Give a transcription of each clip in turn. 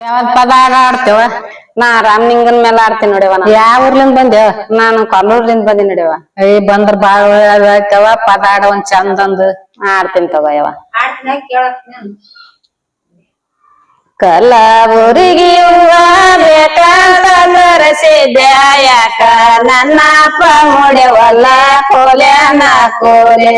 ಯಾವತ್ ಪದ ಆಡ ಆಡ್ತೇವ? ನಾ ರಾಮಲಿಂಗನ್ ಮೇಲೆ ಆಡ್ತೀನಿ ನೋಡಿವ ನಾ. ಯಾವ ಊರ್ಲಿಂದ ಬಂದೇವ ನಾನು ಕೊಲ್ಲೂರ್ಲಿಂದ ಬಂದಿ ನೋಡಿವ ಏ ಬಂದ್ರ ಬಾಳ ಹೇಳ್ತೇವ ಪದ ಆಡ ಒಂದ್ ಚಂದಂದು ಆಡ್ತೀನಿ ತಗೋ ಕೇಳತ್ತೀನಿ ಕಲಬುರಗಿ ಹೂವ ಬೇಕಂತ ತರಸಿದ್ದೆ ಯಾಕ ನನ್ನ ಅಪ್ಪ ಮುಡೆವಲ್ಲ ಕೋಲ್ಯಾನ ಕೋಲೆ.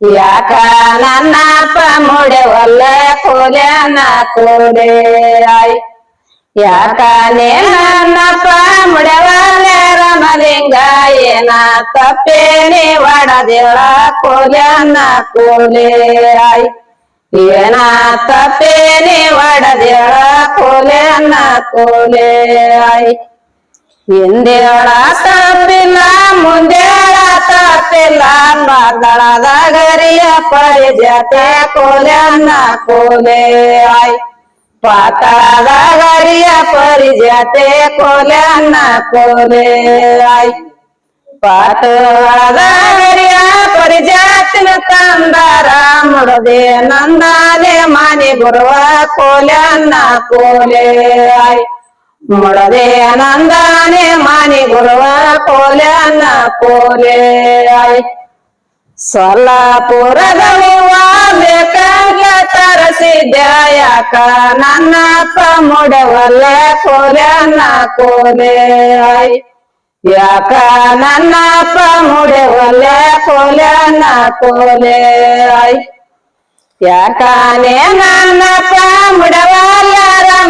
ಯಾಕ ನನ್ನ ಅಪ್ಪ ಮುಡೆವಲ್ಲ ಕೋಲ್ಯಾನ ಕೋಲೆ ಯಾಕ ನೇ ನನ್ನಪ್ಪ ಮುಡೆವಲ್ಲ ರಮಲಿಂಗ? ಏನ ತಪ್ಪೇನೆ ಒಡದೇಳ ಕೋಲ್ಯಾನ ಕೋಲೆ ಆಯ್. ಏನ ತಪ್ಪೇನೆ ಒಡದೇಳ ಕೋಲೆ ಅನ್ನ ಕೋಲೆ ಆಯ್. ಒಳ ತಪ್ಪಿಲ್ಲ ಮುಂದೇಳ पेला मादळाला घरिया पडे जाते कोले आई। पातळाला घरिया परी जाते कोल्यांना कोले आई। घरिया माने कोले आई। ಮುಡದೆ ನಂದಾನೆ ಮಾನಿ ಗುರುವ ಕೋಲೆ ಅನ್ನ ಕೋಲೆ. ಸೊಲ್ಲಾಪುರದ ಹೂವ ಬೇಕಾಗ ತರಸಿದ್ದೆ ಯಾಕ ನನ್ನ ಅಪ್ಪ ಮುಡವಲ್ಲ ಕೋಲೆ ಅನ್ನ ಕೋಲೆ. ಯಾಕ ನನ್ನ ಅಪ್ಪ ಮುಡವಲ್ಲ ಕೋಲೆ. ಅನ್ನ ಕೋಲೆ ಯಾಕಾನೆ ನನ್ನ ಮುಡವಲ್ಲ ರಮಲಿಂಗ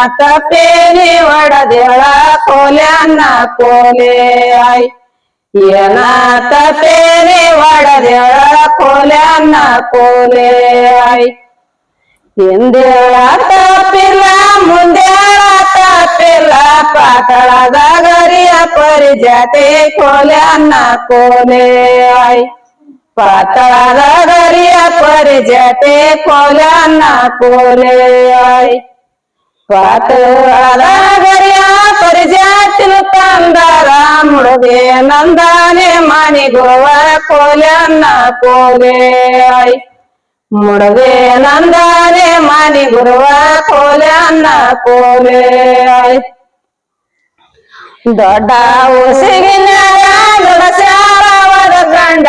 ಏನ ತಪ್ಪೇನಿ ಒಡದೇಳ ಕೋಲೆ ಅನ್ನ ಕೋಲೆ ಆಯ್ ಏನ ತಪ್ಪೇನಿ ಒಡದೇಳ ಕೋಲೆ ಅನ್ನ ಕೋಲೆ ಆಯ್ ಹಿಂದೇಳ ತಪ್ಪಿಲ್ಲ ಮುಂದೇಳ ತಪ್ಪಿಲ್ಲ ಪಾತಳದ ಗರಿಯ ಪರಿಜತೆ ಕೋಲೆ ಅನ್ನ ಕೋಲೆ ಆಯ್ ಪಾತಳದ ಗರಿಯ ಪರಿಜತೆ ಕೋಲೆ ಅನ್ನ ಕೋಲೆ ಆಯ್ ಪಾತಳದ ಗರಿಯ ಪರಿಜಾತಿನ ತಂದರ ಮುಳುಗೆ ನಂದಾನೆ ಮಣಿ ಗೋವ ಕೋಲೆ ಅನ್ನ ಕೋಲೆ. ಮುಡದೆ ನಂದಾನೆ ಮನಿ ಗುರುವ ಕೋಲೆ ಅನ್ನ ಕೋಲೆ. ದೊಡ್ಡ ಉಸಿಗಿನ ದುಡಸ್ಯಾರವರ ಗಂಡ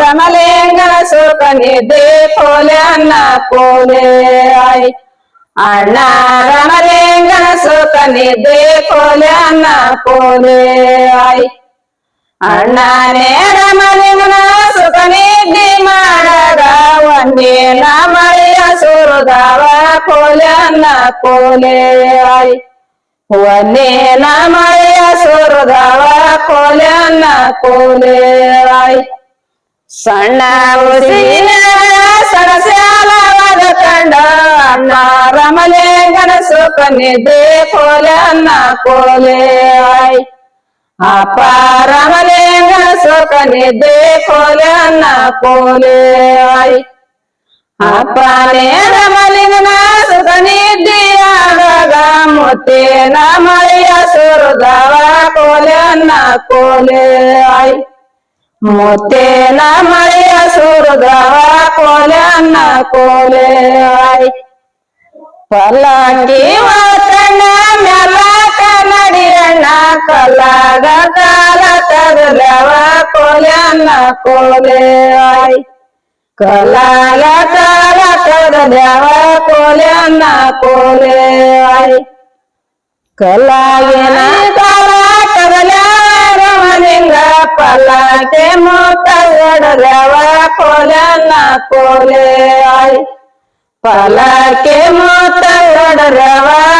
ರಮಲಿಂಗ ಸುಖ ನಿದ್ದೆ ಕೋಲೆ ಅನ್ನ ಕೋಲೆ. ಆಯ್ ಅಣ್ಣ ರಮಲಿಂಗನ ಸುಖ ನಿದ್ದೆ ಕೋಲೆ, ಅನ್ನ ಕೋಲೆ. ಆಯ್. ಅಣ್ಣನೇ ರಮಲಿಂಗನ ಸುಖ ಮಾಡದ, ಒಂದೇ ಒಂದೇನ ಮಳೆಯ ಸುರದವ ಕೋಲೆ, ಅನ್ನ ಕೋಲೆ. ಆಯ್. ಒಂದೇನ ಮಳೆಯ ಸುರದವ ಕೋಲೆ, ಅನ್ನ ಕೋಲೆ. ಆಯ್. ಸಣ್ಣ ಉಸಿನ ಸಡಸ್ಯಾಲವಾದ ಕಂಡ ಅಣ್ಣ रमले गण सुपने देखो लेना कोले आई। अपारमले गण सुपने देखो लेना कोले आई। अपने रमले गण सुपने दिया गगा मुते नमलिया सुरदावा कोले ना कोले आई। मुते नमलिया सुरदावा कोले ना कोले आई। ಮಳೆಯ ಸುರದವ ಕೋಲೆ ಅನ್ನ ಕೋಲೆ ಆಯ್ ಪಲ್ಲಕ್ಕಿ ವಾತಣ್ಣ ಮೆಲಕ ನಡಿಯಣ್ಣ ಕಲ್ಲಾಗ ಕಾಲ ತಗಲವ ಕೋಲೆ ಅನ್ನ ಕೋಲೆ ಆಯ್ ಕಲ್ಲಾಗ ಕಾಲ ತಗಲವ ಕೋಲೆ ಅನ್ನ ಕೋಲೆ ಆಯ್ ಕಲ್ಲಾಗಿನ ಕಾಲ ತಗಲ್ಯಾವ ರಮಲಿಂಗ ಪಲ್ಲಕ್ಕೆ ಮೂತ ಒಡಲವ ಕೋಲೆ ಅನ್ನ ಕೋಲೆ ಆಯ್ ಪಲಕ್ಕೆ ಮೂತ ಒಡರವ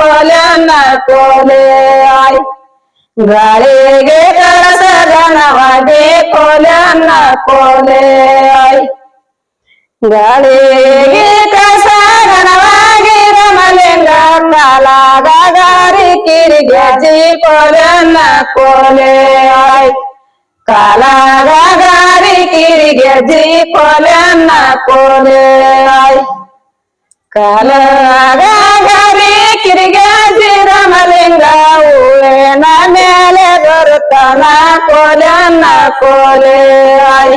ಕೋಲನ್ನ ಕೋಲೆ ಆಯ್ ಗಾಳಿಗೆ ಕಳಸ ಗಣವಾಗಿ ಕೋಲನ್ನ ಕೋಲೆ ಆಯ್ ಗಾಳಿಗೆ ಕಳಸ ಗಣವಾಗಿ ರಮ ರಾಮಲಿಂಗ ಕಾಲಾಗಾರಿ ಕಿರಿಗೆ ಜಿ ಕೋಲನ್ನ ಕೋಲೆ ಆಯ್ ಕಾಲಾಗಾರಿ ಕಿರಿಗೆ ಜಿ ಕೋಲನ್ನ ಕೋಲೆ ಆಯ್ ಕಾಲಾಗಾರಿ ಕಿರಿಗೆ ಜಿ ರಾಮಲಿಂಗ ಹೂವಿನ ಮೇಲೆ ಬರುತ್ತಾನ ಕೋಲನ್ನ ಕೋಲೆ ಆಯ್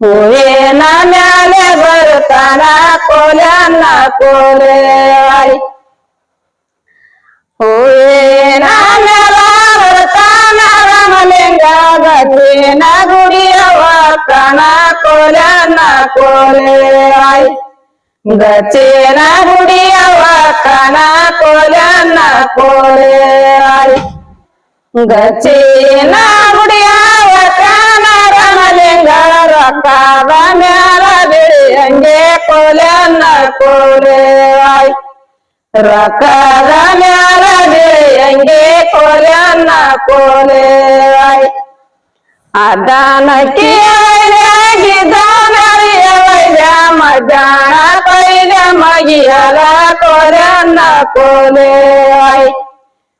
ಹೂವಿನ ಮ್ಯಾಲೆ ಬರುತ್ತಾನ ಕೋಲನ್ನ ಕೋಲೆ ಆಯ್ ಹೂವಿನ ಮ್ಯಾಲ ಬರ್ತಾನ ರಾಮಲಿಂಗ ಗದ್ದಿನ ಗುಡಿಯವ ಕಣ ಕೋಲನ್ನ ಕೋಲೆ ಆಯ್ गचेरा गुडियावा खाना कोल्या ना कोरे गचेना गुडियावा खाना रमलिंगा रकावा म्याला बिळंगे कोल्या ना कोरे रकावा म्याला बिळंगे कोल्या ना कोरे अदान किया गिदा રામ જાણા કઈને મગિયારા કર્યા नको લેવાય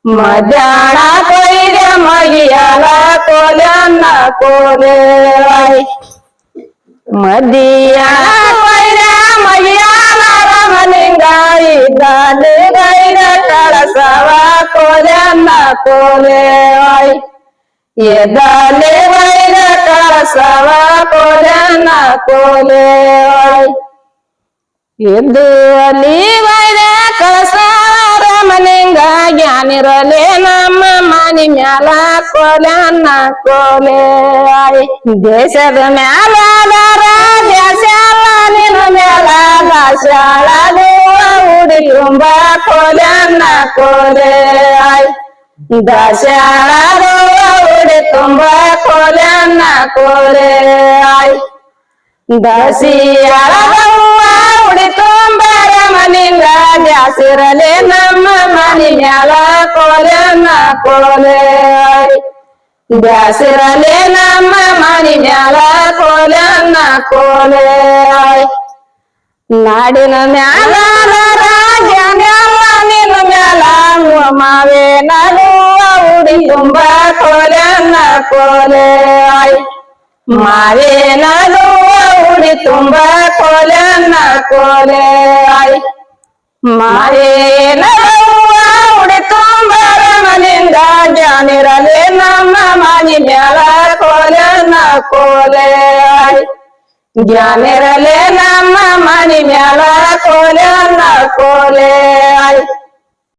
મજાણા કઈને મગિયારા કર્યા नको લેવાય મદિયા કઈરા મગિયારા રામલિંગાઈ દાદે ગઈરા કળસવા કર્યા नको લેવાય ಎದಾಲೆ ವೈರ ಕಳಸವ ಕೋಲನ್ನ ಕೋಲೆ ಆಯ್ ಎದ್ದು ಅಲ್ಲಿ ವೈರ ಕಳಸ ರಾಮಲಿಂಗ ಜ್ಞಾನಿರಲೆ ನಮ್ಮ ಮನಿ ಮ್ಯಾಲ ಕೋಲನ್ನ ಕೋಲೆ ಆಯ್ ದೇಶದ ಮ್ಯಾಲ ದೇಶಾಲ ನಿನ್ನ ಮ್ಯಾಲ ದಾಶಾಳ ಉಡಿ ತುಂಬ ಕೋಲನ್ನ ಕೋಲೆ ಆಯ್ ಉಡಿ ತುಂಬ ಕೋಲನ್ನ ಕೊಲೆ ಆಯ್. ದಸಿಯಾಳ ಉಡಿ ತುಂಬ ಮನಿಂದ ಜಾಸಿರಲೆ ನಮ್ಮ ಮನಿ ಮ್ಯಾಲ ಕೋಲನ್ನ ಕೋಲೆ ಆಯ್. ನಮ್ಮ ಮನಿ ಮ್ಯಾಲ ಕೋಲನ್ನ ಕೋಲೆ ಆಯ್. ನಾಡಿನ ಮ್ಯಾಲ ರಾಜನೆಲ್ಲ ನಿನ್ನ ಮ್ಯಾಲ ಮಾವೇ ನಡುವ കുടിക്കുമ്പോ കൊല കൊലയായി മഴയിലൂവ ഉടിക്കുമ്പോ കൊല കൊലയായി മഴയിലൂവ ഉടിക്കുമ്പോ മനിന്ത ജാനിരലെ നമ്മ മനി മേള കൊല കൊലയായി ജാനിരലെ നമ്മ മനി മേള കൊല കൊലയായി